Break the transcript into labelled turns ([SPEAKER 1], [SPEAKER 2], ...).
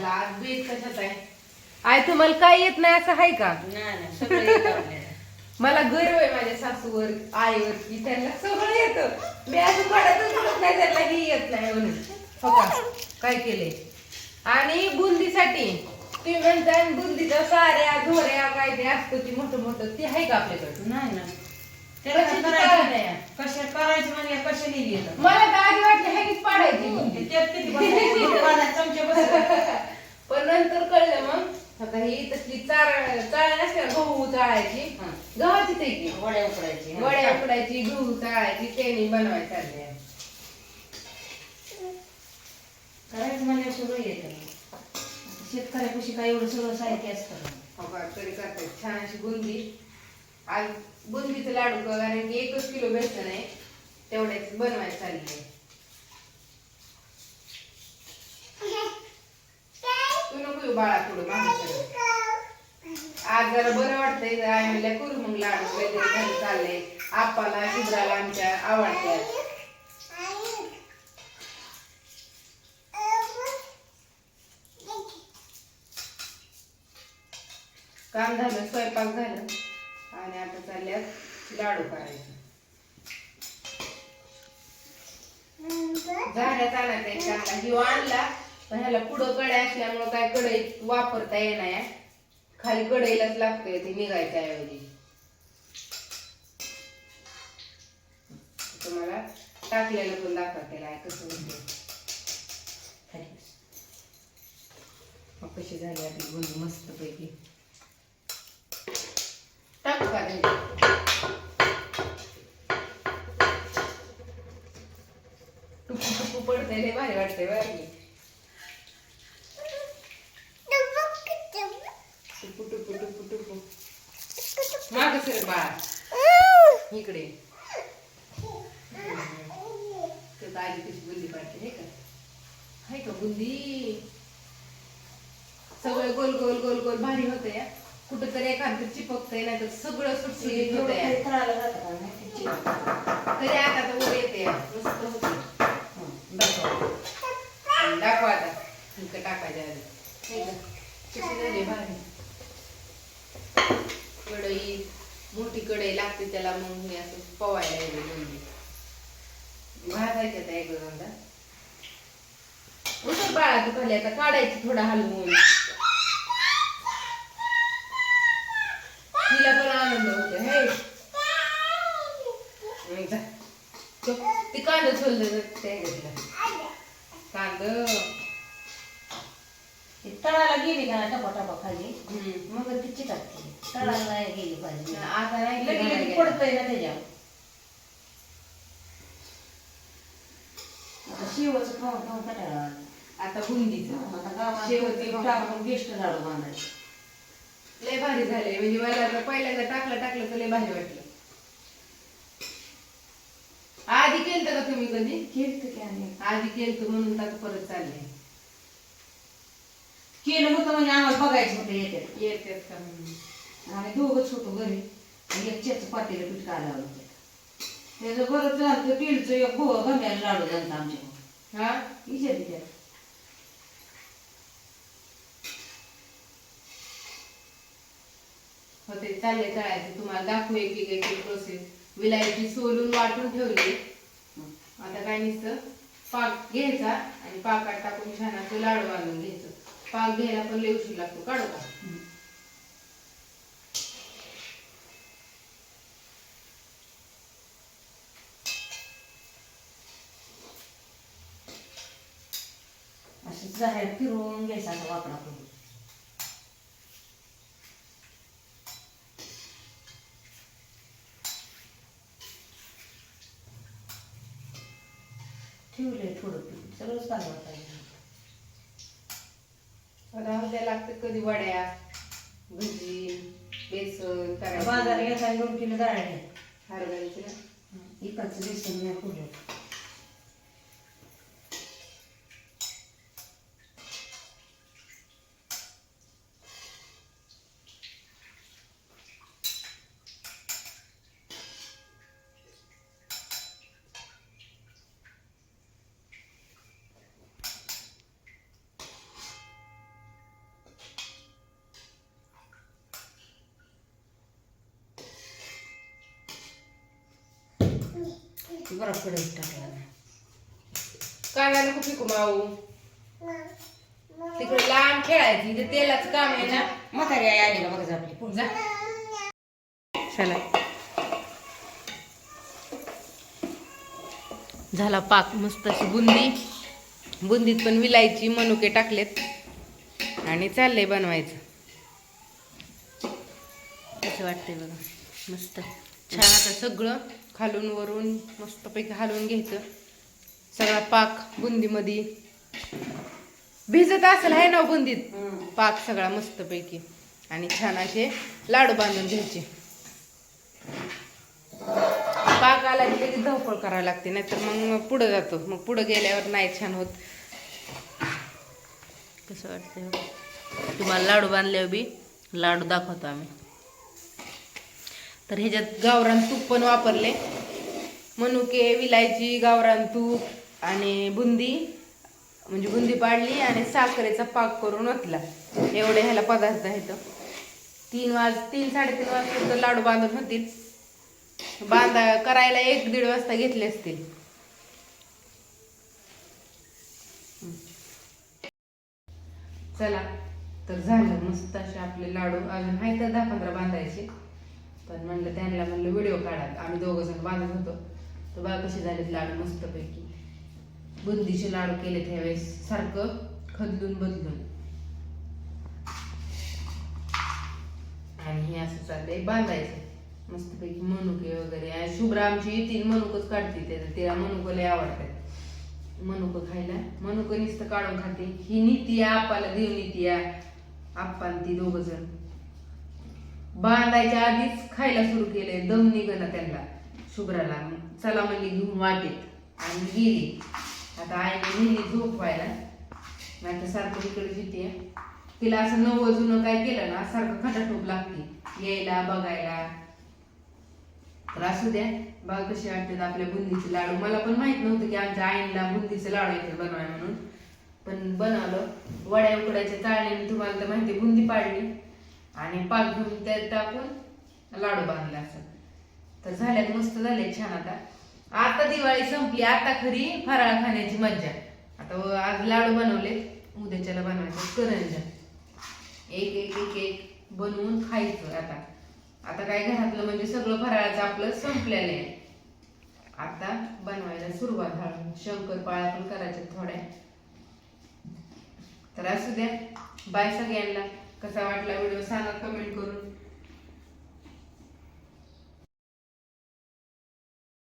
[SPEAKER 1] चला आज कशात आहे? आय तुम्हाला काय येत नाही असं आहे का?
[SPEAKER 2] नाही नाही सगळं येतं आपल्याला.
[SPEAKER 1] मला गर्व आहे माझ्या सासूवर आईवर की त्यांना सगळं येतं. मी असं पडतच म्हणत नाही त्यांना ही येत नाही म्हणून. हो का? काय केले? आणि बुंदीसाठी तुम्ही म्हणता बुंदीच्या साऱ्या झोऱ्या काय ते असतं ती मोठं मोठं ते आहे का आपल्याकडे?
[SPEAKER 2] नाही ना त्याला
[SPEAKER 1] कशाची
[SPEAKER 2] करायचं
[SPEAKER 1] काळजी आहे?
[SPEAKER 2] कशा करायचं म्हणजे कशा नाही येतं?
[SPEAKER 1] मला तर आधी वाटलं ह्यानीच पाडायची बुंदी
[SPEAKER 2] त्यात किती बसायचं? पाण्यात चमचे बसायचे.
[SPEAKER 1] पण नंतर कळलं मग आता ही तसली चाळ चाळ नसते का,
[SPEAKER 2] हं.
[SPEAKER 1] गव्हाची ते की
[SPEAKER 2] वड्या उकडायची.
[SPEAKER 1] वड्या उकडायची गहू चाळायची त्यांनी बनवायची चालले
[SPEAKER 2] करायचं म्हणजे सगळं येतं शेतकऱ्यापाशी काय एवढं सगळं साहित्य असतं
[SPEAKER 1] हो तरी करते छान अशी बुंदी. आज बुंदीचं लाडू कर कारण की एकच किलो बेसन आहे तेवढ्याच बनवायचं चालले तू नको बाळा थोडं मागे आज जरा बरं वाटतंय आई म्हणल्या करू मग लाडू. वगैरे घरी चाललंय आप्पाला शुभ्राला आमच्या आवडतात काम झालं स्वयंपाक झालं. आणि आता चालल्यात लाडू करायचं. झाड्यात आणायचा एक चांगला जीव आणला पण ह्याला पुढं कड्या असल्यामुळं काय कडे वापरता येणार. खाली कढईलाच लागतंय ते निघायच्या ऐवजी तुम्हाला टाकलेलं पण दाखवते आहे कसं होते कशी झाली आपली गुंडी मस्त पैकी टाकू का त्याच्यात? टुकू टुकू पडते रे भारी वाटते बरं की. टुकू टुकू टुकू टुकू माग सर बाळा. इकडे. आली कशी बुंदी पाडते हे का? हाय का बुंदी? सगळं गोल गोल गोल गोल भारी होतं या कुठं तरी एखादं चिपकतंय नाही तर सगळं सुटसुटीत होतं? तरी आता तर उभे येते या. मस्त होते
[SPEAKER 2] हं, दाखव.
[SPEAKER 1] दाखवा आता. इकडे टाकायच्या आधी. हे? कशी झाली भारी. कढई मोठी कढई लागते त्याला मग मी असं पवायला येते म्हणजे भाजायच्या त्या एक दोनदा उतर बाळा तू खाली आता काढायची थोडा हलवून. तिला पण आनंद होतो हे. हं, ते कांदा सोललं त्या घेतलं कांद.
[SPEAKER 2] ती तळाला गेली का टपा टपा खाली. मग ती चिकटते तळाला नाही गेली पाहिजे.
[SPEAKER 1] आता नाही
[SPEAKER 2] लगे लगे
[SPEAKER 1] गेलं.
[SPEAKER 2] पडतंय ना त्याच्यावर. आता शेवचं खाऊन खाऊन कटाळा आला.
[SPEAKER 1] आता बुंदीचं.
[SPEAKER 2] आता गावात
[SPEAKER 1] शेवटी
[SPEAKER 2] शेवटी टाकून गेस्ट लाडू बांधायचे.
[SPEAKER 1] लय भारी झाले म्हणजे मला पहिल्यांदा टाकलं टाकलं तर लय भारी वाटलं. आधी केलं का तुम्ही कधी?
[SPEAKER 2] केलं की आम्ही.
[SPEAKER 1] आधी केलं म्हणून आता परत चालले
[SPEAKER 2] केलं होतं म्हणजे आम्हाला बघायचं होतं येते
[SPEAKER 1] येतात का म्हणून?
[SPEAKER 2] आम्ही दोघंच होतो घरी. आणि एक चेच पातेलं पीठ काढावं होतं. त्याचं बरंच झालं पीठचं एक गो गंग्याला लाडू झालं आमच्या
[SPEAKER 1] हा?
[SPEAKER 2] विचारली त्या
[SPEAKER 1] होते चालले तळायचे तुम्हाला दाखवू एक एक एक प्रोसेस विलायची सोलून वाटून ठेवली. आता काय नुसतं पाक घ्यायचा आणि पाकात टाकून छान असं लाडू बांधून घ्यायचं. पाक घ्यायला पण लई उशीर लागतो काढू का?
[SPEAKER 2] असं जाहीर फिरवून घ्यायचा असा वाकडा करून ठेवलंय थोडं सगळंच चालवता
[SPEAKER 1] येईल उद्या लागतं कधी वड्या भजी बेसन करायचं.
[SPEAKER 2] घेता दोन किलो डाळ
[SPEAKER 1] हरभऱ्याची. ना
[SPEAKER 2] इकडचं बेसन नाही पुरलं बरं कडक टाकला
[SPEAKER 1] कांदा नको पिकू माऊ? तिकडे लांब खेळायची इथे तेलाच काम आहे ना.
[SPEAKER 2] म्हातारी आई आली का बघा आपली
[SPEAKER 1] जा. चला. झाला पाक मस्त अशी बुंदी. बुंदीत पण विलायची मनुके टाकलेत. आणि चाललंय बनवायचं. कसं वाटतंय बघा? मस्त. छान आता सगळं खालून वरून मस्तपैकी हलवून घ्यायचं. सगळा पाक बुंदीमध्ये. भिजत असेल आहे ना बुंदीत? पाक सगळा मस्तपैकी. आणि छान असे लाडू बांधून घ्यायचे. पाक आला की लगेच धावपळ करावी लागते नाहीतर मग पुढं जातो. मग पुढं गेल्यावर नाही छान होत. कसं वाटतंय? बघा. तुम्हाला लाडू बांधल्यावर बी लाडू दाखवतो आम्ही. तर ह्याच्यात गावरान तूप पण वापरले. मनुके विलायची गावरान तूप आणि बुंदी. म्हणजे बुंदी पाडली आणि साखरेचा पाक करून ओतला. एवढे ह्याला पदार्थ आहेत. तीन वाज तीन साडेतीन वाजता लाडू बांधून होतील. बांधा करायला एक दीड वाजता घेतले असतील. चला तर झालं मस्त असे आपले लाडू. अजून आहे तर दहा पंधरा बांधायचे? पण म्हणलं त्यांना म्हणलं व्हिडिओ काढा. आम्ही दोघं जण बांधत होतो. तर बघा कसे झाले लाडू मस्तपैकी. बुंदीचे लाडू केले त्यावेळेस सारखं खदलून बदलून. आणि हे असं चाललंय. बांधायचं. मस्तपैकी मनुके वगैरे. आणि शुभ्रा आमची तीन मनुकच काढते त्याचं तिला मनुक लय आवडतात. मनुक खायला. मनुक नुसतं काढून खाते. ही नीती आहे. आपाला देव नीती आहे. ती दोघ जण. बांधायच्या आधीच खायला सुरू केले दम निघणं त्यांना. शुभ्राला. चला म्हणली घेऊन वाटेत आणि गेली. आता आईने नेली झोपवायला नाही तर सारखं तिकडे जिथे तिला असं नवं जुनं काय केलं ना सारखं खटाटोप लागते. यायला बघायला. तर असू द्या. बघा कसे वाटतात आपल्या बुंदीचे लाडू. मला पण माहीत नव्हतं की आमच्या आईला बुंदीचे लाडू येते बनवाय म्हणून. पण बनवलं. वड्या उकडायच्या चाळणीने तुम्हाला तर माहिती आहे, बुंदी पाडली. आणि पाक घेऊन त्यात टाकून लाडू बांधला असं तर झाल्यात मस्त झाले छान आता. आता दिवाळी संपली आता खरी फराळ खाण्याची मज्जा. आता आज लाडू बनवले उद्याच्याला बनवायचे करंजा एक एक एक एक बनवून खायचं आता. आता काय घरातलं म्हणजे सगळं फराळाचं आपलं संपलेलं आहे. आता बनवायला सुरुवात हळू शंकरपाळ्या पण करायच्या थोड्या. तर असू द्या. बाय सगळ्यांना. कसा वाटला व्हिडिओ सांगा कमेंट करून.